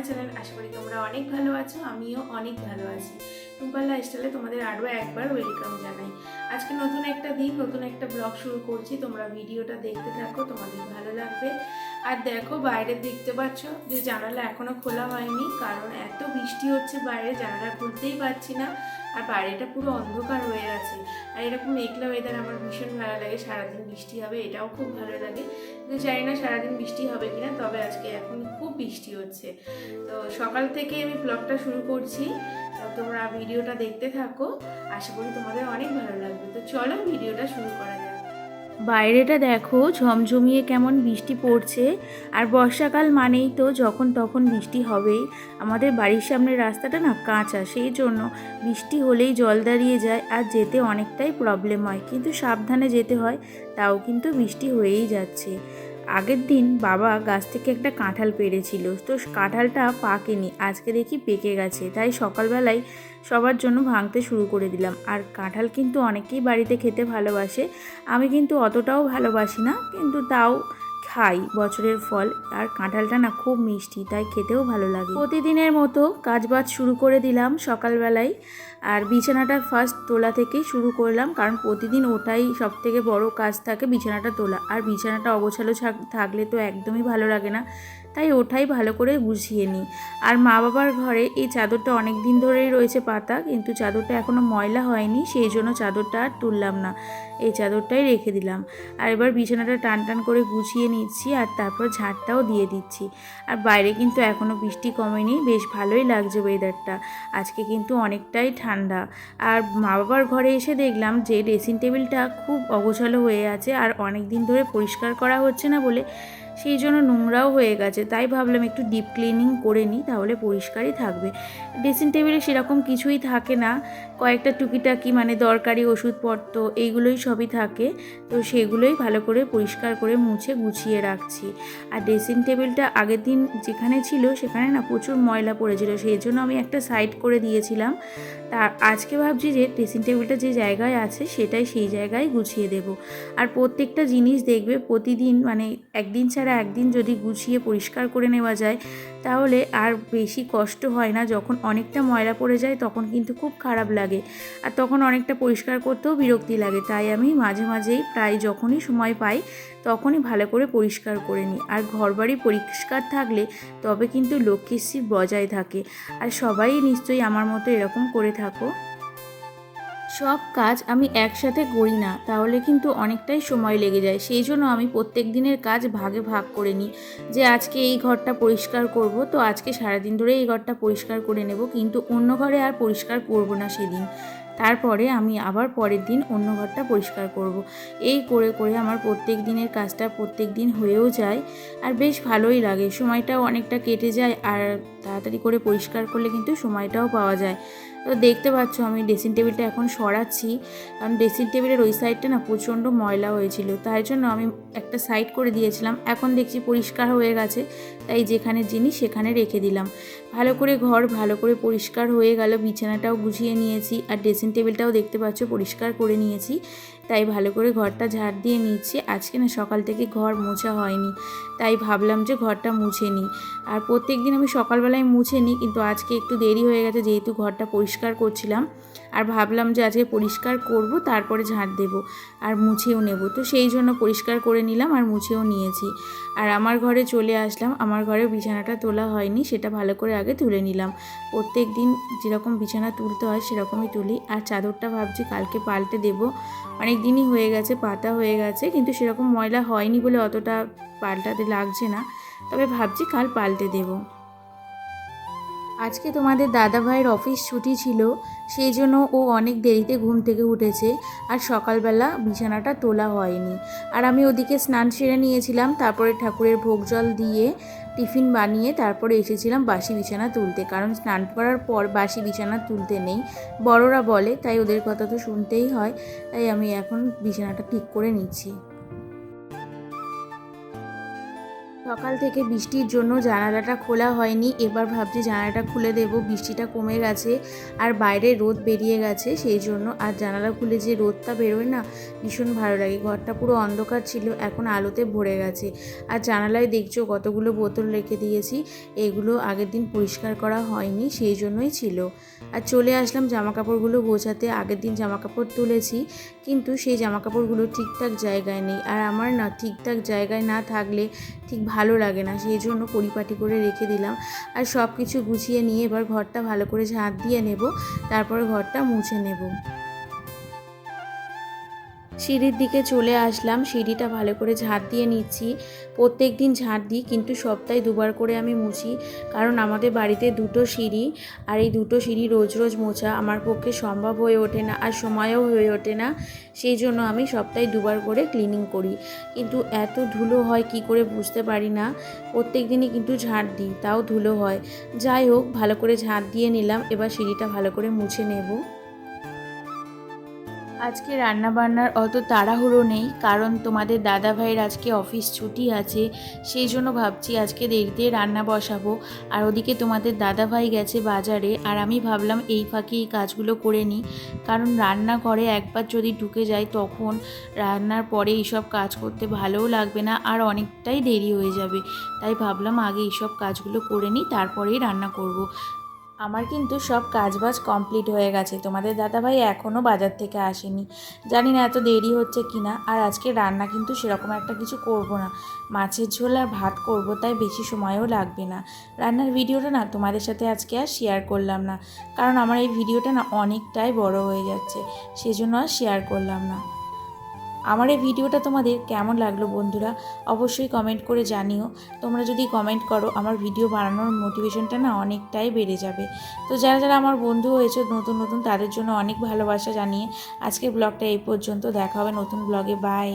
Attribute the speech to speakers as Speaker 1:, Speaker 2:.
Speaker 1: My channel আশা করি তোমরা অনেক ভালো আছো, আমিও অনেক ভালো আছি। টুম্পাল লাইফস্টাইলে তোমাদের আরও একবার ওয়েলকাম জানাই। আজকে নতুন একটা দিন, নতুন একটা ব্লগ শুরু করছি, তোমরা ভিডিওটা দেখতে থাকো, তোমাদের ভালো লাগবে। আর দেখো বাইরে দেখতে পাচ্ছ, যে জানালা এখনও খোলা হয়নি, কারণ এত বৃষ্টি হচ্ছে বাইরে, জানালা খুলতেই পারছি না। আর বাইরেটা পুরো অন্ধকার হয়ে আছে আর এরকম মেঘলা ওয়েদার আমার ভীষণ ভালো লাগে, সারাদিন বৃষ্টি হবে, এটাও খুব ভালো লাগে। জানি না সারাদিন বৃষ্টি হবে কিনা, তবে আজকে এখন খুব বৃষ্টি হচ্ছে। তো সকাল থেকে আমি ব্লগটা শুরু করছি তোমরা ভিডিওটা দেখতে থাকো, আশা করি তোমাদের অনেক ভালো লাগবে। তো চলো ভিডিওটা শুরু করা যাক। বাইরেটা দেখো, ঝমঝমিয়ে কেমন বৃষ্টি পড়ছে। আর বর্ষাকাল মানেই তো যখন তখন বৃষ্টি হবেই। আমাদের বাড়ির সামনে রাস্তাটা না কাঁচা, সেই জন্য বৃষ্টি হলেই জল দাঁড়িয়ে যায় আর যেতে অনেকটাই প্রবলেম হয়। কিন্তু সাবধানে যেতে হয়, তাও কিন্তু বৃষ্টি হয়েই যাচ্ছে। আগের দিন বাবা গাছ থেকে একটা কাঁঠাল পেরেছিল তো কাঁঠালটা পাকেনি। আজকে দেখি পেকে গেছে। তাই সকালবেলায় সবার জন্য ভাঙতে শুরু করে দিলাম। আর কাঁঠাল কিন্তু অনেকেই বাড়িতে খেতে ভালোবাসে। আমি কিন্তু অতটাও ভালোবাসি না। কিন্তু তাও খাই, বছরের ফল। আর কাঁঠালটা না খুব মিষ্টি, তাই খেতেও ভালো লাগে। প্রতিদিনের মতো কাজবাজ শুরু করে দিলাম সকালবেলায়। আর বিছানাটা ফার্স্ট তোলা থেকেই শুরু করলাম, কারণ প্রতিদিন ওটাই সব থেকে বড় কাজ থাকে, বিছানাটা তোলা। আর বিছানাটা অগোছালো থাক- থাকলে তো একদমই ভালো লাগে না, তাই ওঠাই ভালো করে গুছিয়ে নিই। আর মা বাবার ঘরে এই চাদরটা অনেক দিন ধরেই রয়েছে পাতা, কিন্তু চাদরটা এখনও ময়লা হয়নি, সেই জন্য চাদরটা আর তুললাম না। এই চাদরটাই রেখে দিলাম। আর এবার বিছানাটা টান টান করে গুছিয়ে নিচ্ছি আর তারপর ঝাড়টাও দিয়ে দিচ্ছি। আর বাইরে কিন্তু এখনও বৃষ্টি কমেনি, বেশ ভালোই লাগছে ওয়েদারটা আজকে কিন্তু অনেকটাই ঠান্ডা। আর মা বাবার ঘরে এসে দেখলাম যে ড্রেসিং টেবিলটা খুব অগোছালো হয়ে আছে আর অনেক দিন ধরে পরিষ্কার করা হচ্ছে না বলে সেই জন্য নোংরাও হয়ে গেছে। তাই ভাবলাম একটু ডিপ ক্লিনিং করে নিই, তাহলে পরিষ্কারই থাকবে। ড্রেসিং টেবিলে সেরকম কিছুই থাকে না। কয়েকটা টুকিটাকি মানে দরকারি ওষুধপত্র এইগুলোই সবই থাকে। তো সেগুলোই ভালো করে পরিষ্কার করে মুছে গুছিয়ে রাখছি। আর ড্রেসিং টেবিলটা আগের দিন যেখানে ছিল, সেখানে না প্রচুর ময়লা পড়েছিল। সেই জন্য আমি একটা সাইড করে দিয়েছিলাম। তা আজকে ভাবছি যে ড্রেসিং টেবিলটা যে জায়গায় আছে সেটাই সেই জায়গায় গুছিয়ে দেব। আর প্রত্যেকটা জিনিস দেখবে প্রতিদিন মানে একদিন ছাড়া একদিন যদি গুছিয়ে পরিষ্কার করে নেওয়া যায় তাহলে আর বেশি কষ্ট হয় না, যখন অনেকটা ময়লা পড়ে যায় তখন কিন্তু খুব খারাপ লাগে। আর তখন অনেকটা পরিষ্কার করতেও বিরক্তি লাগে, তাই আমি মাঝে মাঝেই প্রায় যখনই সময় পাই তখনই ভালো করে পরিষ্কার করে নিই। আর ঘরবাড়ি পরিষ্কার থাকলে তবে কিন্তু লক্ষ্মীশ্রী বজায় থাকে। আর সবাই নিশ্চয়ই আমার মতো এরকম করে থাকো। সব কাজ আমি একসাথে করি না, তাহলে কিন্তু অনেকটাই সময় লেগে যায়। সেই জন্য আমি প্রত্যেক দিনের কাজ ভাগে ভাগ করে নিই যে আজকে এই ঘরটা পরিষ্কার করব, তো আজকে সারাদিন ধরে এই ঘরটা পরিষ্কার করে নেব, কিন্তু অন্য ঘরে আর পরিষ্কার করব না সেদিন। তারপরে আমি আবার পরের দিন অন্য ঘরটা পরিষ্কার করব। এই করে করে আমার প্রত্যেক দিনের কাজটা প্রত্যেক দিন হয়েও যায় আর বেশ ভালোই লাগে। সময়টাও অনেকটা কেটে যায় আর তাড়াতাড়ি করে পরিষ্কার করলে কিন্তু সময়টাও পাওয়া যায়। তো দেখতে পাচ্ছ আমি ড্রেসিং টেবিলটা এখন সরাচ্ছি। কারণ ড্রেসিং টেবিলের ওই সাইডটা না প্রচণ্ড ময়লা হয়েছিল। তাই জন্য আমি একটা সাইড করে দিয়েছিলাম। এখন দেখছি পরিষ্কার হয়ে গেছে। তাই যেখানে জিনিস সেখানে রেখে দিলাম। ভালো করে ঘর ভালো করে পরিষ্কার হয়ে গেল। বিছানাটাও গুছিয়ে নিয়েছি। আর ড্রেসিং টেবিলটাও দেখতে পাচ্ছ পরিষ্কার করে নিয়েছি। তাই ভালো করে ঘরটা ঝাড় দিয়ে নিচ্ছি। আজকে না সকাল থেকে ঘর মোছা হয়নি, তাই ভাবলাম যে ঘরটা মুছে নিই। আর প্রত্যেক দিন আমি সকালবেলায় মুছে নিই, কিন্তু আজকে একটু দেরি হয়ে গেছে, যেহেতু ঘরটা পরিষ্কার করছিলাম। আর ভাবলাম যে আজকে পরিষ্কার করব, তারপরে ঝাড় দেব আর মুছেও নেব। তো সেই জন্য পরিষ্কার করে নিলাম আর মুছেও নিয়েছি। আর আমার ঘরে চলে আসলাম, আমার ঘরে বিছানাটা তোলা হয়নি, সেটা ভালো করে আগে তুলে নিলাম। প্রত্যেক দিন যেরকম বিছানা তুলতে হয়, সেরকমই তুলি। আর চাদরটা ভাবছি কালকে পাল্টে দেব। অনেক দিনই হয়ে গেছে, পাতা হয়ে গেছে, কিন্তু সেরকম ময়লা হয়নি বলে অতটা পাল্টাতে লাগছে না। তবে ভাবছি কাল পাল্টে দেবো। আজকে তোমাদের দাদা ভাইয়ের অফিস ছুটি ছিল, সেই জন্য ও অনেক দেরিতে ঘুম থেকে উঠেছে আর সকালবেলা বিছানাটা তোলা হয়নি। আর আমি ওদিকে স্নান সেরে নিয়েছিলাম, তারপরে ঠাকুরের ভোগ জল দিয়ে টিফিন বানিয়ে তারপরে এসেছিলাম বাসি বিছানা তুলতে। কারণ স্নান করার পর বাসি বিছানা তুলতে নেই। বড়রা বলে, তাই ওদের কথা তো শুনতেই হয়, তাই আমি এখন বিছানাটা ঠিক করে নিচ্ছি। সকাল থেকে বৃষ্টির জন্য জানালাটা খোলা হয়নি। এবার ভাবছি জানালাটা খুলে দেব। বৃষ্টিটা কমে গেছে আর বাইরে রোদ বেরিয়ে গেছে, সেই জন্য আর জানালা খুলে যে রোদটা বেরোয় না, ভীষণ ভালো লাগে। ঘরটা পুরো অন্ধকার ছিল, এখন আলোতে ভরে গেছে। আর জানালায় দেখছ কতগুলো বোতল রেখে দিয়েছি, এগুলো আগের দিন পরিষ্কার করা হয়নি, সেই জন্যই ছিল। আর চলে আসলাম জামা কাপড়গুলো গোছাতে। আগের দিন জামা কাপড় তুলেছি, কিন্তু সেই জামা কাপড়গুলো ঠিকঠাক জায়গায় নেই। আর আমার না ঠিকঠাক জায়গায় না থাকলে ঠিক ভালো লাগে না, সেই জন্য পরিপাটি করে রেখে দিলাম। আর সব কিছু গুছিয়ে নিয়ে এবার ঘরটা ভালো করে ঝাঁট দিয়ে নেব, তারপরে ঘরটা মুছে নেব। সিঁড়ির দিকে চলে আসলাম। সিঁড়িটা ভালো করে ঝাঁট দিয়ে নিচ্ছি। প্রত্যেক দিন ঝাঁট দিই, কিন্তু সপ্তাহে দুবার করে আমি মুছি, কারণ আমাদের বাড়িতে দুটো সিঁড়ি, আর এই দুটো সিঁড়ি রোজ রোজ মোছা আমার পক্ষে সম্ভব হয়ে ওঠে না, আর সময়ও হয়ে ওঠে না। সেই জন্য আমি সপ্তাহে দুবার করে ক্লিনিং করি। কিন্তু এত ধুলো হয়, কি করে বুঝতে পারি না। প্রত্যেক দিনই কিন্তু ঝাঁট দিই, তাও ধুলো হয়। যাই হোক, ভালো করে ঝাঁট দিয়ে নিলাম, এবার সিঁড়িটা ভালো করে মুছে নেব। আজকে রান্না বান্নার অত তাড়াহুড়ো নেই, কারণ তোমাদের দাদা ভাইয়ের আজকে অফিস ছুটি আছে, সেই জন্য ভাবছি আজকে দেরিতে রান্না বসাবো আর ওদিকে তোমাদের দাদা ভাই গেছে বাজারে, আর আমি ভাবলাম এই ফাঁকে এই কাজগুলো করে নিই, কারণ রান্নাঘরে একবার যদি ঢুকে যাই তখন রান্নার পরে এইসব কাজ করতে ভালোও লাগবে না, আর অনেকটাই দেরি হয়ে যাবে তাই ভাবলাম আগে এইসব কাজগুলো করে নিই, তারপরেই রান্না করব। আমার কিন্তু সব কাজবাজ কমপ্লিট হয়ে গেছে। তোমাদের দাদাভাই এখনও বাজার থেকে আসেনি। জানি না এত দেরি হচ্ছে কি না আর আজকে রান্না কিন্তু সেরকম একটা কিছু করব না। মাছের ঝোল আর ভাত করব, তাই বেশি সময়ও লাগবে না। রান্নার ভিডিওটা না তোমাদের সাথে আজকে আর শেয়ার করলাম না। কারণ আমার এই ভিডিওটা না অনেকটাই বড় হয়ে যাচ্ছে। সেজন্য আর শেয়ার করলাম না। আমার এই ভিডিওটা তোমাদের কেমন লাগল বন্ধুরা, অবশ্যই কমেন্ট করে জানিও। তোমরা যদি কমেন্ট করো, আমার ভিডিও বানানোর মোটিভেশনটা না অনেকটাই বেড়ে যাবে। তো যারা যারা আমার বন্ধু হয়েছে, নতুন নতুন, তাদের জন্য অনেক ভালোবাসা জানিয়ে আজকে ব্লগটা এই পর্যন্ত। দেখা হবে নতুন ব্লগে বাই